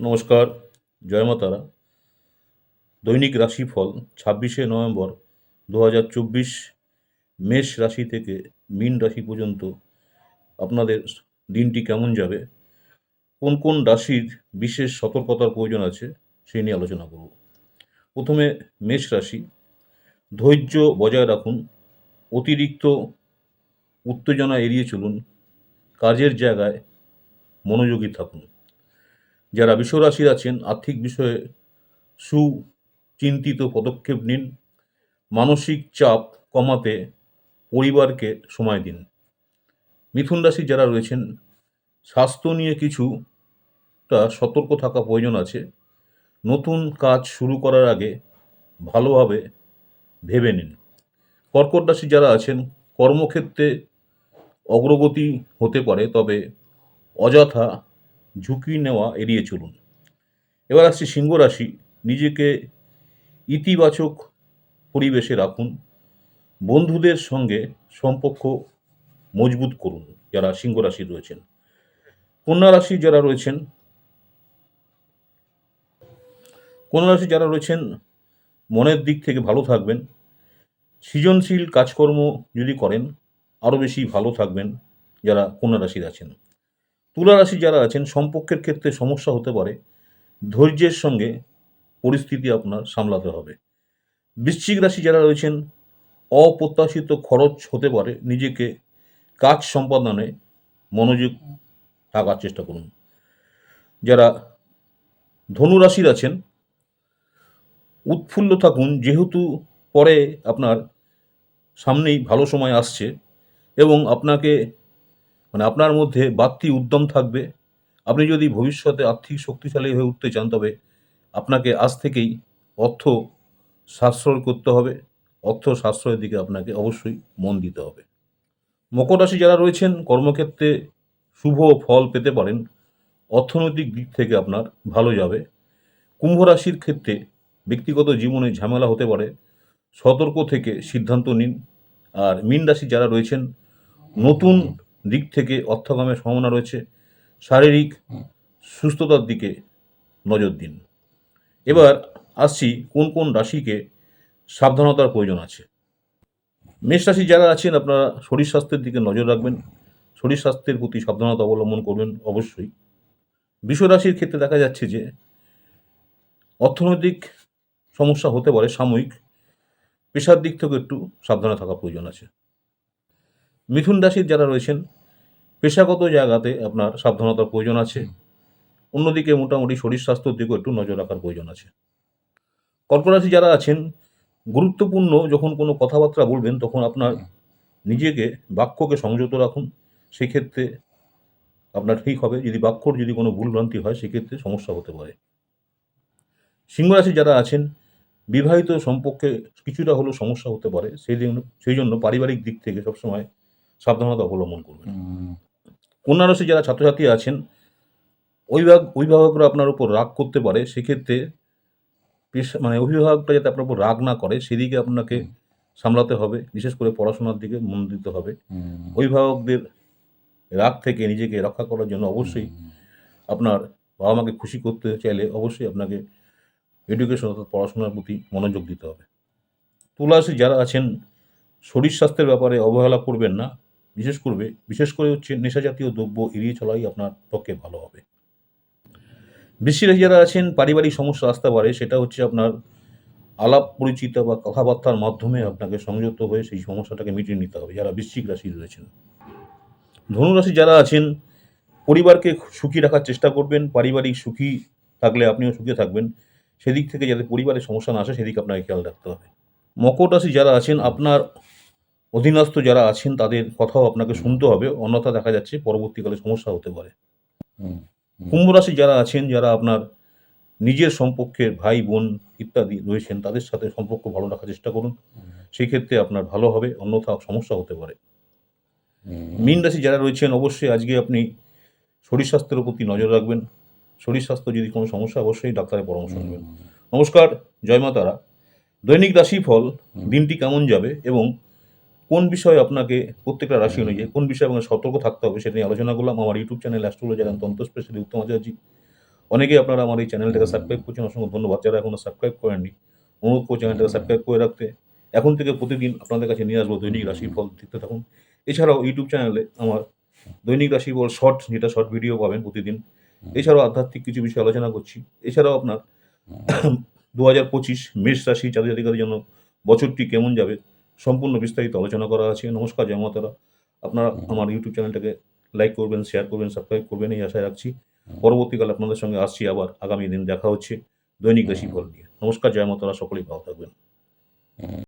নমস্কার, জয় মা তারা। দৈনিক রাশিফল, ছাব্বিশে নভেম্বর দু হাজার চব্বিশ, মেষ রাশি থেকে মীন রাশি পর্যন্ত আপনাদের দিনটি কেমন যাবে? কোন কোন রাশির বিশেষ সতর্কতার প্রয়োজন আছে, সেই নিয়ে আলোচনা করব। প্রথমে মেষ রাশি, ধৈর্য বজায় রাখুন, অতিরিক্ত উত্তেজনা এড়িয়ে চলুন, কাজের জায়গায় মনোযোগী থাকুন। যারা বিশ্বরাশির আছেন, আর্থিক বিষয়ে সুচিন্তিত পদক্ষেপ নিন। মানসিক চাপ কমাতে পরিবারকে সময় দিন। মিথুন রাশি যারা রয়েছেন, স্বাস্থ্য নিয়ে কিছুটা সতর্ক থাকা প্রয়োজন আছে। নতুন কাজ শুরু করার আগে ভালোভাবে ভেবে নিন। কর্কট রাশি যারা আছেন, কর্মক্ষেত্রে অগ্রগতি হতে পারে, তবে অযথা ঝুঁকি নেওয়া এড়িয়ে চলুন। এবার আসছি সিংহ রাশি। নিজেকে ইতিবাচক পরিবেশে রাখুন। বন্ধুদের সঙ্গে সম্পর্ক মজবুত করুন যারা সিংহ রাশি রয়েছেন। কন্যা রাশি যারা রয়েছেন, কন্যা রাশি যারা রয়েছেন, মনের দিক থেকে ভালো থাকবেন। সৃজনশীল কাজকর্ম যদি করেন আরও বেশি ভালো থাকবেন যারা কন্যা রাশির আছেন। তুলা রাশি যারা আছেন সম্পর্কের ক্ষেত্রে সমস্যা হতে পারে। ধৈর্যের সঙ্গে পরিস্থিতি আপনার সামলাতে হবে। বৃশ্চিক রাশি যারা রয়েছেন, অপ্রত্যাশিত খরচ হতে পারে। নিজেকে কাজ সম্পাদনে মনোযোগ থাকার চেষ্টা করুন। যারা ধনু রাশির আছেন, উৎফুল্ল থাকুন। যেহেতু পরে আপনার সামনেই ভালো সময় আসছে এবং আপনাকে মানে আপনার মধ্যে বাড়তি উদ্যম থাকবে। আপনি যদি ভবিষ্যতে আর্থিক শক্তিশালী হয়ে উঠতে চান, তবে আপনাকে আজ থেকেই অর্থ সাশ্রয় করতে হবে। অর্থ সাশ্রয়ের দিকে আপনাকে অবশ্যই মন দিতে হবে। মকর রাশি যারা রয়েছেন, কর্মক্ষেত্রে শুভ ফল পেতে পারেন। অর্থনৈতিক দিক থেকে আপনার ভালো যাবে। কুম্ভ রাশির ক্ষেত্রে ব্যক্তিগত জীবনে ঝামেলা হতে পারে। সতর্ক থেকে সিদ্ধান্ত নিন। আর মীন রাশি যারা রয়েছেন, নতুন দিক থেকে অর্থকামের সম্ভাবনা রয়েছে। শারীরিক সুস্থতার দিকে নজর দিন। এবার আসছি কোন কোন রাশিকে সাবধানতার প্রয়োজন আছে। মেষ রাশি যারা আছেন আপনারা শরীর স্বাস্থ্যের দিকে নজর রাখবেন। শরীর স্বাস্থ্যের প্রতি সাবধানতা অবলম্বন করবেন অবশ্যই। বিশ্ব রাশির ক্ষেত্রে দেখা যাচ্ছে যে অর্থনৈতিক সমস্যা হতে পারে সাময়িক। পেশার দিক থেকে একটু সাবধানে থাকা প্রয়োজন আছে। মিথুন রাশির যারা রয়েছেন, পেশাগত জায়গাতে আপনার সাবধানতার প্রয়োজন আছে। অন্যদিকে মোটামুটি শরীর স্বাস্থ্যের দিকেও একটু নজর রাখার প্রয়োজন আছে। কর্কট রাশি যারা আছেন, গুরুত্বপূর্ণ যখন কোনো কথাবার্তা বলবেন, তখন আপনার নিজেকে বাক্যকে সংযত রাখুন। সেক্ষেত্রে আপনার ঠিক হবে। যদি বাক্যর যদি কোনো ভুলভ্রান্তি হয়, সেক্ষেত্রে সমস্যা হতে পারে। সিংহরাশি যারা আছেন, বিবাহিত সম্পর্কে কিছুটা হলেও সমস্যা হতে পারে। সেই জন্য সেই জন্য পারিবারিক দিক থেকে সবসময় সাবধানতা অবলম্বন করবেন। রাশি যারা ছাত্রছাত্রী আছেন অভিভাবক অভিভাবকরা আপনার উপর রাগ করতে পারে সেক্ষেত্রে পেশা- মানে অভিভাবকটা যাতে আপনার উপর রাগ না করে সেদিকে আপনাকে সামলাতে হবে বিশেষ করে পড়াশোনার দিকে মন দিতে হবে। অভিভাবকদের রাগ থেকে নিজেকে রক্ষা করার জন্য অবশ্যই আপনার বাবা মাকে খুশি করতে চাইলে অবশ্যই আপনাকে এডুকেশন অর্থাৎ পড়াশোনার প্রতি মনোযোগ দিতে হবে। তুলাসী যারা আছেন শরীর স্বাস্থ্যের ব্যাপারে অবহেলা করবেন না। বিশেষ করবে, বিশেষ করে হচ্ছে নেশা জাতীয় দ্রব্য এড়িয়ে চলাই আপনার পক্ষে ভালো হবে। বৃষ্টিরাশি যারা আছেন, পারিবারিক সমস্যা আসতে পারে, সেটা হচ্ছে আপনার আলাপ পরিচিত বা কথাবার্তার মাধ্যমে আপনাকে সংযুক্ত হয়ে সেই সমস্যাটাকে মিটিয়ে নিতে হবে, যারা বৃশ্চিক রাশি রয়েছেন। ধনুরাশি যারা আছেন, পরিবারকে সুখী রাখার চেষ্টা করবেন, পারিবারিক সুখী থাকলে আপনিও সুখী থাকবেন। সেদিক থেকে যাতে পরিবারের সমস্যা না আসে, সেদিকে আপনাকে খেয়াল রাখতে হবে। মকর রাশি যারা আছেন, আপনার অধীনস্থ যারা আছেন তাদের কথাও আপনাকে শুনতে হবে। অন্যথা দেখা যাচ্ছে পরবর্তীকালে সমস্যা হতে পারে। কুম্ভ রাশি যারা আছেন যারা আপনার নিজের সম্পর্কের ভাই বোন ইত্যাদি রয়েছেন তাদের সাথে সম্পর্ক ভালো রাখার চেষ্টা করুন। সেই ক্ষেত্রে আপনার ভালো হবে অন্যথা সমস্যা হতে পারে। মীন রাশি যারা রয়েছেন অবশ্যই আজকে আপনি শরীর স্বাস্থ্যের প্রতি নজর রাখবেন। শরীর স্বাস্থ্য যদি কোনো সমস্যা অবশ্যই ডাক্তারের পরামর্শ নেবেন। নমস্কার জয় মা তারা। দৈনিক রাশিফল দিনটি কেমন যাবে এবং কোন বিষয়ে আপনাকে প্রত্যেকটা রাশি অনুযায়ী কোন বিষয়ে আপনাকে সতর্ক থাকতে হবে সেটা নিয়ে আলোচনা করলাম। আমার YouTube channel astrologer and tantra specially Uttam Acharya অনেকেই আপনারা আমার এই চ্যানেলটাকে সাবস্ক্রাইব করছেন, অসংখ্য ধন্যবাদ। যারা এখনও সাবস্ক্রাইব করেননি, অনুরোধ করছি চ্যানেলটাকে সাবস্ক্রাইব করে রাখতে। এখন থেকে প্রতিদিন আপনাদের কাছে নিয়ে আসব দৈনিক রাশিফল দেখতে থাকুন। এছাড়াও ইউটিউব চ্যানেলে আমার দৈনিক রাশিফল শর্ট যেটা শর্ট ভিডিও পাবেন প্রতিদিন। এছাড়াও আধ্যাত্মিক কিছু বিষয়ে আলোচনা করছি। এছাড়াও আপনার দু হাজার পঁচিশ মেষ রাশি জাতি জাতিকাদের জন্য বছরটি কেমন যাবে? সম্পূর্ণ বিস্তারিত আলোচনা করা আছে। নমস্কার জয়মাতারা আপনারা আমার ইউটিউব চ্যানেলটাকে লাইক করবেন শেয়ার করবেন সাবস্ক্রাইব করবেন এই আশায় রাখছি। পরবর্তীকালে আপনাদের সঙ্গে আসছি আবার। আগামী দিন দেখা হচ্ছে দৈনিক রাশিফল নিয়ে। নমস্কার জয়মাতারা সকলেই ভালো থাকবেন।